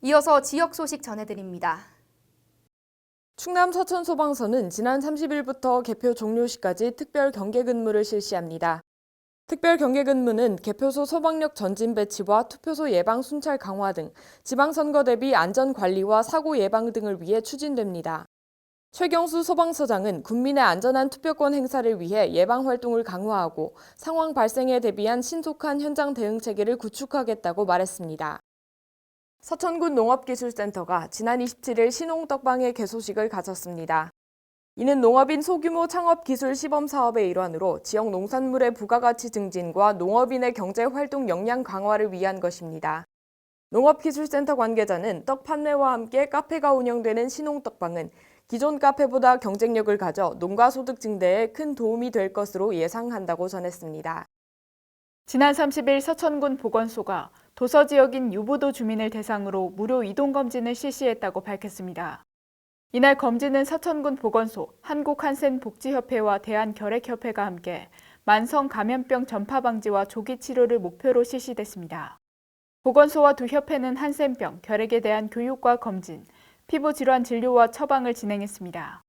이어서 지역 소식 전해드립니다. 충남 서천소방서는 지난 30일부터 개표 종료 시까지 특별 경계 근무를 실시합니다. 특별 경계 근무는 개표소 소방력 전진 배치와 투표소 예방 순찰 강화 등 지방선거 대비 안전 관리와 사고 예방 등을 위해 추진됩니다. 최경수 소방서장은 국민의 안전한 투표권 행사를 위해 예방 활동을 강화하고 상황 발생에 대비한 신속한 현장 대응 체계를 구축하겠다고 말했습니다. 서천군 농업기술센터가 지난 27일 신홍떡방의 개소식을 가졌습니다. 이는 농업인 소규모 창업 기술 시범 사업의 일환으로 지역 농산물의 부가가치 증진과 농업인의 경제 활동 역량 강화를 위한 것입니다. 농업기술센터 관계자는 떡 판매와 함께 카페가 운영되는 신홍떡방은 기존 카페보다 경쟁력을 가져 농가 소득 증대에 큰 도움이 될 것으로 예상한다고 전했습니다. 지난 30일 서천군 보건소가 도서 지역인 유부도 주민을 대상으로 무료 이동 검진을 실시했다고 밝혔습니다. 이날 검진은 서천군 보건소, 한국한센복지협회와 대한결핵협회가 함께 만성 감염병 전파 방지와 조기 치료를 목표로 실시됐습니다. 보건소와 두 협회는 한센병, 결핵에 대한 교육과 검진, 피부 질환 진료와 처방을 진행했습니다.